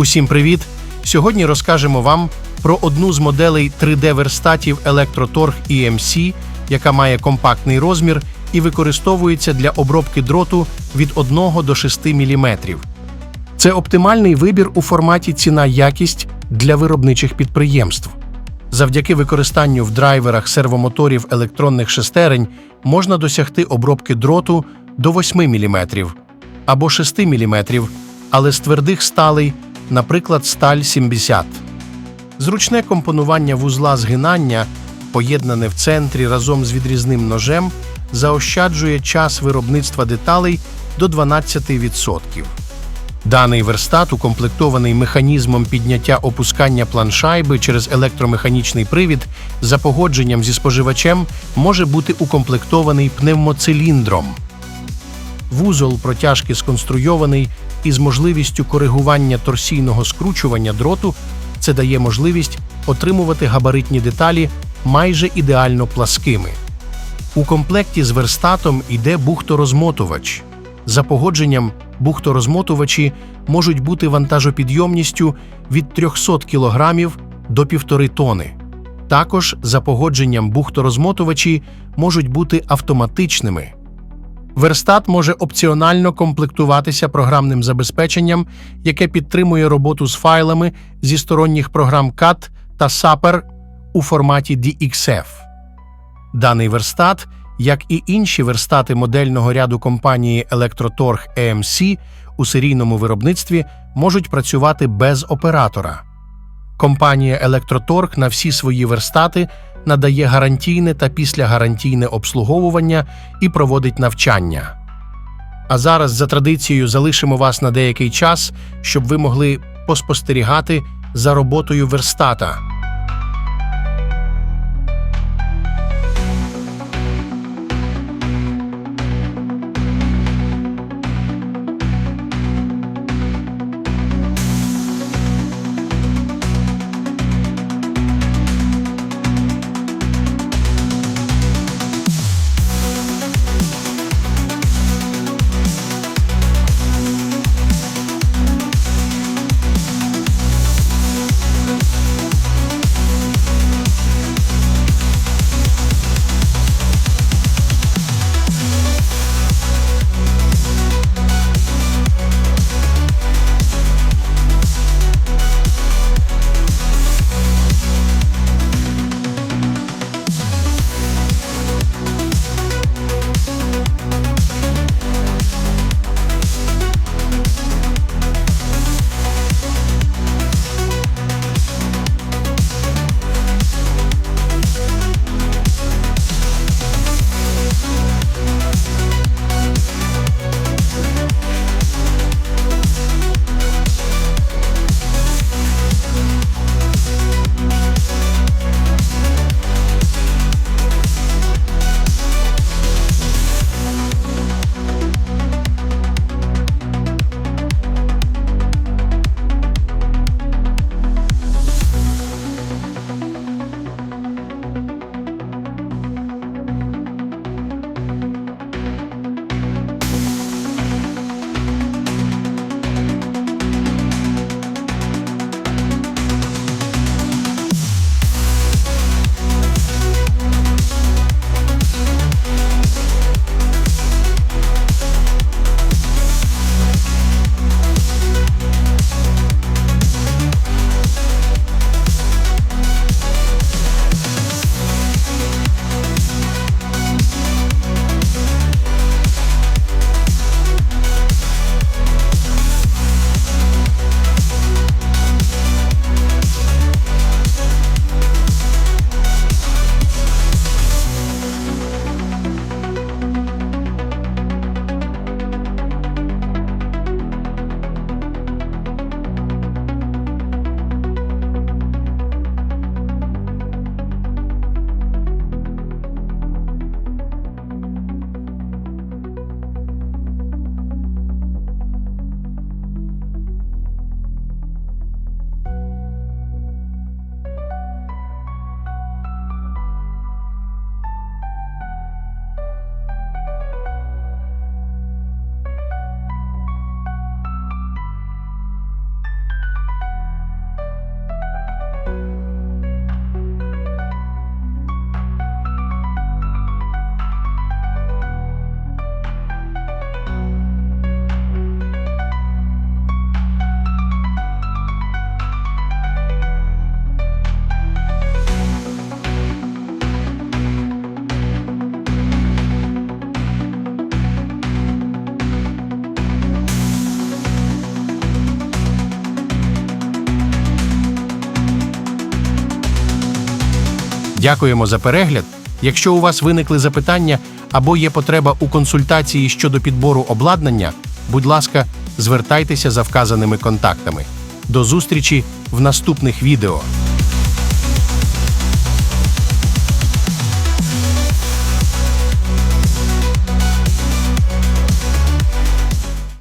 Усім привіт! Сьогодні розкажемо вам про одну з моделей 3D-верстатів Electrotorg EMC, яка має компактний розмір і використовується для обробки дроту від 1 до 6 мм. Це оптимальний вибір у форматі ціна-якість для виробничих підприємств. Завдяки використанню в драйверах сервомоторів електронних шестерень можна досягти обробки дроту до 8 мм або 6 мм, але з твердих сталей, наприклад, сталь 70. Зручне компонування вузла згинання, поєднане в центрі разом з відрізним ножем, заощаджує час виробництва деталей до 12%. Даний верстат укомплектований механізмом підняття опускання планшайби через електромеханічний привід за погодженням зі споживачем може бути укомплектований пневмоциліндром. Вузол протяжки сконструйований із можливістю коригування торсійного скручування дроту. Це дає можливість отримувати габаритні деталі майже ідеально пласкими. У комплекті з верстатом йде бухторозмотувач. За погодженням, бухторозмотувачі можуть бути вантажопідйомністю від 300 кг до 1,5 тони. Також за погодженням бухторозмотувачі можуть бути автоматичними. Верстат може опціонально комплектуватися програмним забезпеченням, яке підтримує роботу з файлами зі сторонніх програм CAD та SAPER у форматі DXF. Даний верстат, як і інші верстати модельного ряду компанії Electrotorg EMC у серійному виробництві, можуть працювати без оператора. Компанія Electrotorg на всі свої верстати надає гарантійне та післягарантійне обслуговування і проводить навчання. А зараз за традицією залишимо вас на деякий час, щоб ви могли поспостерігати за роботою верстата. Дякуємо за перегляд. Якщо у вас виникли запитання або є потреба у консультації щодо підбору обладнання, будь ласка, звертайтеся за вказаними контактами. До зустрічі в наступних відео.